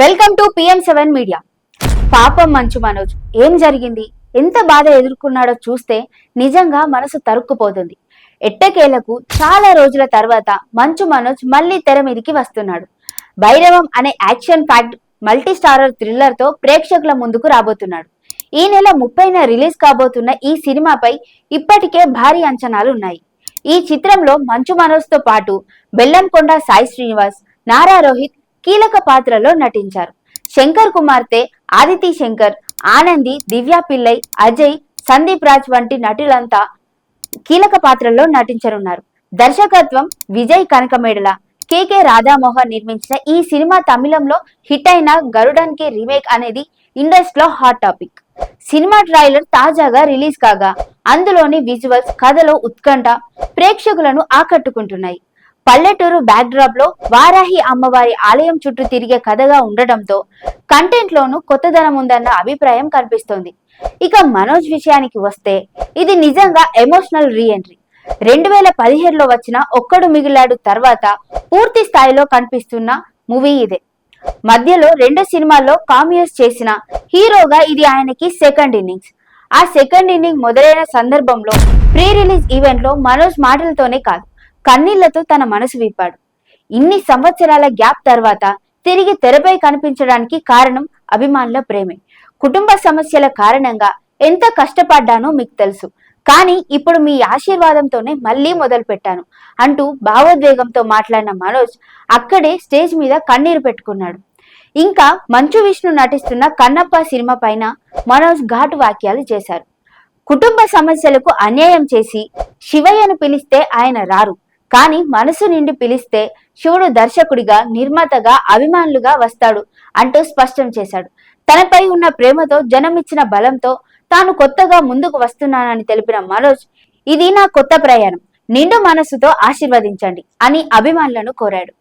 Welcome to PM seven media. పాపం మంచు మనోజ్ ఏం జరిగింది? ఎంత బాధ ఎదుర్కొన్నాడో చూస్తే నిజంగా మనసు తరుక్కుపోతుంది. ఎట్టకేలకు చాలా రోజుల తర్వాత మంచు మనోజ్ మళ్ళీ తెర మీదికి వస్తున్నాడు. భైరవం అనే యాక్షన్ ఫ్యాక్ట్ మల్టీ స్టారర్ థ్రిల్లర్తో ప్రేక్షకుల ముందుకు రాబోతున్నాడు. ఈ నెల ముప్పైన రిలీజ్ కాబోతున్న ఈ సినిమాపై ఇప్పటికే భారీ అంచనాలు ఉన్నాయి ఈ చిత్రంలో మంచు మనోజ్తో పాటు బెల్లంకొండ సాయి శ్రీనివాస్ నారా రోహిత్ కీలక పాత్రలో నటించారు. శంకర్ కుమార్తె ఆదితి శంకర్ ఆనంది దివ్యా పిల్లై అజయ్ సందీప్ రాజ్ వంటి నటులంతా కీలక పాత్రల్లో నటించనున్నారు. దర్శకత్వం విజయ్ కనకమేడల కేకే రాధామోహన్ నిర్మించిన ఈ సినిమా తమిళంలో హిట్ అయిన గరుడన్కి రీమేక్ అనేది ఇండస్ట్రీలో హాట్ టాపిక్. సినిమా ట్రైలర్ తాజాగా రిలీజ్ కాగా అందులోని విజువల్స్ కథలో ఉత్కంఠ ప్రేక్షకులను ఆకట్టుకుంటున్నాయి. పల్లెటూరు బ్యాక్డ్రాప్లో వారాహి అమ్మవారి ఆలయం చుట్టూ తిరిగే కథగా ఉండటంతో కంటెంట్ లోను కొత్తదనం ఉందన్న అభిప్రాయం కనిపిస్తోంది. ఇక మనోజ్ విషయానికి వస్తే ఇది నిజంగా ఎమోషనల్ రీఎంట్రీ రెండు వేల పదిహేడులో వచ్చిన ఒక్కడు మిగిలాడు తర్వాత పూర్తి స్థాయిలో కనిపిస్తున్న మూవీ ఇదే. మధ్యలో రెండు సినిమాల్లో కామియోస్ చేసిన హీరోగా ఇది ఆయనకి సెకండ్ ఇన్నింగ్స్ ఆ సెకండ్ ఇన్నింగ్ మొదలైన సందర్భంలో ప్రీ రిలీజ్ ఈవెంట్లో మనోజ్ మాటలతోనే కాదు కన్నీళ్ళతో తన మనసు విప్పాడు. ఇన్ని సంవత్సరాల గ్యాప్ తర్వాత తిరిగి తెరపై కనిపించడానికి కారణం అభిమానుల ప్రేమే. కుటుంబ సమస్యల కారణంగా ఎంత కష్టపడ్డానో మీకు తెలుసు. కానీ ఇప్పుడు మీ ఆశీర్వాదంతోనే మళ్ళీ మొదలు పెట్టాను అంటూ భావోద్వేగంతో మాట్లాడిన మనోజ్ అక్కడే స్టేజ్ మీద కన్నీరు పెట్టుకున్నాడు. ఇంకా మంచు విష్ణు నటిస్తున్న కన్నప్ప సినిమా పైన మనోజ్ ఘాటు వాక్యాలు చేశారు. కుటుంబ సమస్యలకు అన్యాయం చేసి శివయ్యను పిలిస్తే ఆయన రారు. కానీ మనసు నిండి పిలిస్తే శివుడు దర్శకుడిగా నిర్మాతగా అభిమానులుగా వస్తాడు అంటూ స్పష్టం చేశాడు. తనపై ఉన్న ప్రేమతో జనమిచ్చిన బలంతో తాను కొత్తగా ముందుకు వస్తున్నానని తెలిపిన మనోజ్ ఇది నా కొత్త ప్రయాణం. నిండు మనసుతో ఆశీర్వదించండి అని అభిమానులను కోరాడు.